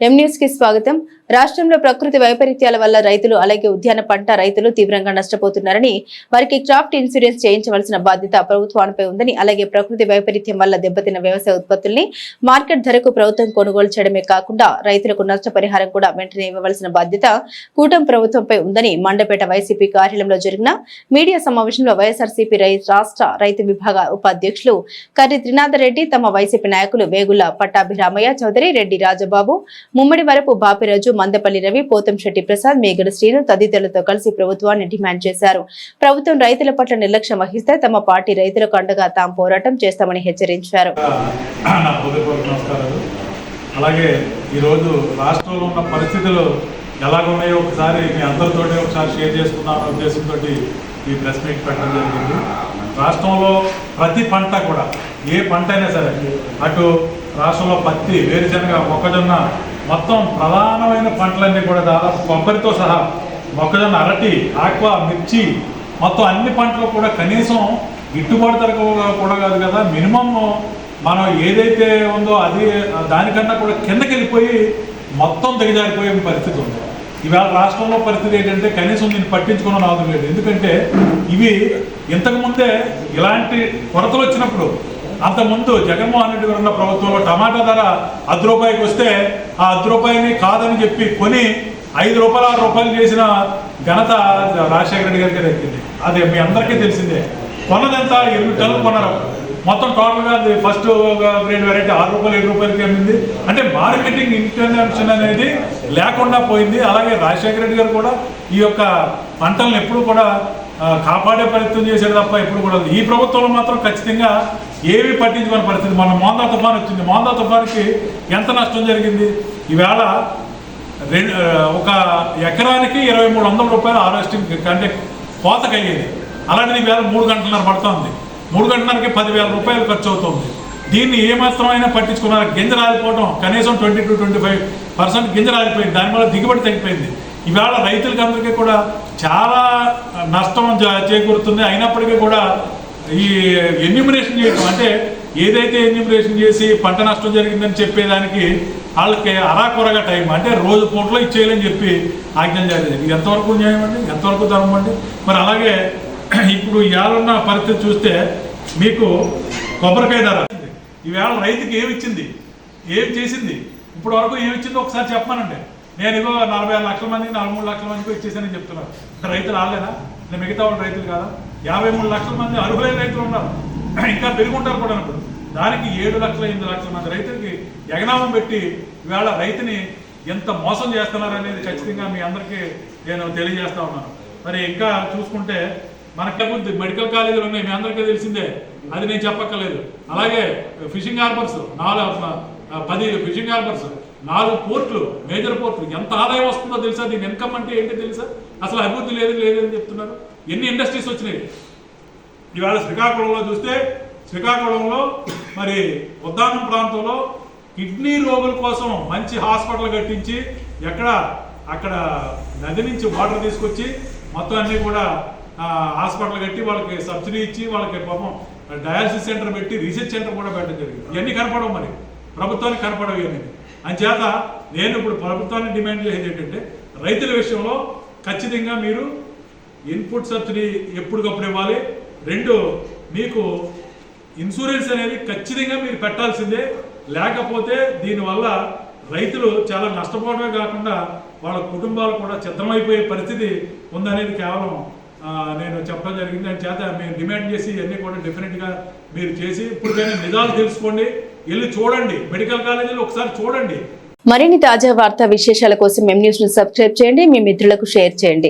న్యూస్కి స్వాగతం. రాష్ట్రంలో ప్రకృతి వైపరీత్యాల వల్ల రైతులు అలాగే ఉద్యాన పంట రైతులు తీవ్రంగా నష్టపోతున్నారని వారికి క్రాఫ్ట్ ఇన్సూరెన్స్ చేయించవలసిన బాధ్యత ప్రభుత్వానిపై ఉందని అలాగే ప్రకృతి వైపరీత్యం వల్ల దెబ్బతిన్న వ్యవసాయ ఉత్పత్తుల్ని మార్కెట్ ధరకు ప్రభుత్వం కొనుగోలు చేయడమే కాకుండా రైతులకు నష్టపరిహారం కూడా వెంటనే ఇవ్వవలసిన బాధ్యత కూటమి ప్రభుత్వంపై ఉందని మండపేట వైసీపీ కార్యాలయంలో జరిగిన మీడియా సమావేశంలో వైఎస్ఆర్సీపీ రాష్ట్ర రైతు విభాగ ఉపాధ్యక్షులు కర్రి త్రినాథరెడ్డి తమ వైసీపీ నాయకులు వేగుల పట్టాభిరామయ్య చౌదరి రెడ్డి రాజబాబు ముమ్మడి వరపు బాపిరాజు మందపల్లి రవి పోతంశెట్టి ప్రసాద్ మేఘల శ్రీను తదితరులతో కలిసి ప్రభుత్వాన్ని డిమాండ్ చేశారు. ప్రభుత్వం రైతుల పట్ల నిర్లక్ష్యం వహిస్తే తమ పార్టీ రైతులకు అండగా తాము పోరాటం చేస్తామని హెచ్చరించారు. అలాగే ఈరోజు రాష్ట్రంలో ఉన్న పరిస్థితులు ఎలాగున్నాయో ఒకసారి మీ అందరితోటి ఒకసారి షేర్ చేసుకుందామనే ఉద్దేశంతో ఈ ప్రెస్ మీట్ పెట్టడం జరిగింది. రాష్ట్రంలో ప్రతి పంట కూడా ఏ పంట అయినా సరే అటు రాష్ట్రంలో పత్తి వేరుశనగ మొక్కజొన్న మొత్తం ప్రధానమైన పంటలన్నీ కూడా దాదాపు కొబ్బరితో సహా మొక్కజొన్న అరటి ఆక్వా మిర్చి మొత్తం అన్ని పంటలు కూడా కనీసం గిట్టుబాటు ధర కూడా కాదు కదా. మినిమం మనం ఏదైతే ఉందో అది దానికన్నా కూడా కిందకి వెళ్ళిపోయి మొత్తం దిగజారిపోయే పరిస్థితి ఉంది. ఇవాళ రాష్ట్రంలో పరిస్థితి ఏంటంటే కనీసం దీన్ని పట్టించుకున్న అవసరం లేదు. ఎందుకంటే ఇవి ఇంతకుముందే ఇలాంటి కొరతలు వచ్చినప్పుడు అంతకుముందు జగన్మోహన్ రెడ్డి గారు ఉన్న ప్రభుత్వంలో టమాటా ధర అర్ధ రూపాయికి వస్తే ఆ అర్ధ రూపాయిని కాదని చెప్పి కొని ఐదు రూపాయలు ఆరు రూపాయలు చేసిన ఘనత రాజశేఖర రెడ్డి గారికి దక్కింది. అదే మీ అందరికీ తెలిసిందే. కొన్నదంతా ఎనిమిది టన్నులు కొన్నారు. మొత్తం టోటల్గా అది ఫస్ట్ గ్రేడ్ వెరైటీ ఆరు రూపాయలు ఏడు రూపాయలకి అమ్మింది. అంటే మార్కెటింగ్ ఇంటర్నెషన్ అనేది లేకుండా పోయింది. అలాగే రాజశేఖర రెడ్డి గారు కూడా ఈ యొక్క పంటలను ఎప్పుడు కూడా కాపాడే ప్రయత్నం చేశాడు తప్ప ఎప్పుడు కూడా ఈ ప్రభుత్వంలో మాత్రం ఖచ్చితంగా ఏమీ పట్టించుకునే పరిస్థితి. మన మోందా తుఫాన్ వచ్చింది. మోందా తుఫాన్కి ఎంత నష్టం జరిగింది? ఈవేళ రెండు ఒక ఎకరానికి ఇరవై మూడు వందల రూపాయలు హార్వెస్టింగ్ అంటే కోతకు అయ్యేది అలాంటిది ఈవేళ మూడు గంటలన్నర పడుతుంది. మూడు గంటలకి పదివేల రూపాయలు ఖర్చు అవుతుంది దీన్ని ఏమాత్రమైనా పట్టించుకున్నారు? గింజ రాలిపోవడం కనీసం twenty two twenty five percent గింజ రాలిపోయింది. దానివల్ల దిగుబడి తగ్గిపోయింది. ఈవేళ రైతులకి అందరికీ కూడా చాలా నష్టం చేకూరుతుంది. అయినప్పటికీ కూడా ఈ ఎన్యూమినేషన్ చేయడం అంటే ఏదైతే ఎన్యూమినేషన్ చేసి పంట నష్టం జరిగిందని చెప్పేదానికి వాళ్ళకి అరాకొరగా టైం అంటే రోజు పూటలో ఇచ్చేయాలని చెప్పి ఆజ్ఞలు జారీ ఇది ఎంతవరకు న్యాయం అండి? ఎంతవరకు ధర్మం అండి? మరి అలాగే ఇప్పుడు ఇవాళ పరిస్థితి చూస్తే మీకు కొబ్బరికాయ ధర ఈవేళ రైతుకి ఏమి ఇచ్చింది? ఏం చేసింది? ఇప్పుడు వరకు ఏమి ఇచ్చిందో ఒకసారి చెప్పమానండి. నేను ఇదో నలభై ఆరు లక్షల మందికి నలభై మూడు లక్షల మందికి ఇచ్చేసానని చెప్తున్నారు. రైతులు రాలేనా నేను మిగతా వాళ్ళు రైతులు కాదా? యాభై మూడు లక్షల మంది అర్హులైన రైతులు ఉన్నారు. ఇంకా పెరుగుంటారు కూడా ఇప్పుడు దానికి ఏడు లక్షల ఎనిమిది లక్షల మంది రైతులకి ఎగనామం పెట్టి ఇవాళ రైతుని ఎంత మోసం చేస్తున్నారు అనేది ఖచ్చితంగా మీ అందరికీ నేను తెలియజేస్తా ఉన్నాను. మరి ఇంకా చూసుకుంటే మనకి కొద్ది మెడికల్ కాలేజీలు ఉన్నాయి. మీ అందరికీ తెలిసిందే. అది నేను చెప్పక్కర్లేదు. అలాగే ఫిషింగ్ హార్బర్స్ నాలుగు పది ఫిషింగ్ హార్బర్స్ నాలుగు పోర్ట్లు మేజర్ పోర్ట్లు. ఎంత ఆదాయం వస్తుందో తెలుసా? దీని ఇన్కమ్ అంటే ఏంటి తెలుసా? అసలు అభివృద్ధి లేదు లేదని చెప్తున్నారు. ఎన్ని ఇండస్ట్రీస్ వచ్చినాయి? ఇవాళ శ్రీకాకుళంలో చూస్తే శ్రీకాకుళంలో మరి ఉద్దానం ప్రాంతంలో కిడ్నీ రోగుల కోసం మంచి హాస్పిటల్ కట్టించి ఎక్కడ అక్కడ నది నుంచి వాటర్ తీసుకొచ్చి మొత్తం అన్ని కూడా హాస్పిటల్ కట్టి వాళ్ళకి సబ్సిడీ ఇచ్చి వాళ్ళకి పాపం డయాలసిస్ సెంటర్ పెట్టి రీసెర్చ్ సెంటర్ కూడా పెట్టడం జరిగింది. ఇవన్నీ కనపడవు మరి. ప్రభుత్వానికి కనపడవు ఇవన్నీ. అంచేత నేను ఇప్పుడు ప్రభుత్వాన్ని డిమాండ్ చేసేది ఏంటంటే రైతుల విషయంలో ఖచ్చితంగా మీరు ఇన్పుట్ సబ్సిడీ ఎప్పటికప్పుడు ఇవ్వాలి? రెండు మీకు ఇన్సూరెన్స్ అనేది ఖచ్చితంగా మీరు పెట్టాల్సిందే. లేకపోతే దీనివల్ల రైతులు చాలా నష్టపోవడమే కాకుండా వాళ్ళ కుటుంబాలు కూడా చిత్రమైపోయే పరిస్థితి ఉందనేది కేవలం నేను చెప్పడం జరిగింది. అని చేత మేము డిమాండ్ చేసి ఇవన్నీ కూడా డెఫినెట్గా మీరు చేసి ఇప్పటికైనా నిజాలు తెలుసుకోండి. వెళ్ళి చూడండి. మెడికల్ కాలేజీలో ఒకసారి చూడండి. మరిన్ని తాజా వార్తా విశేషాల కోసం ఎం న్యూస్ను సబ్స్క్రైబ్ చేయండి. మీ మిత్రులకు షేర్ చేయండి.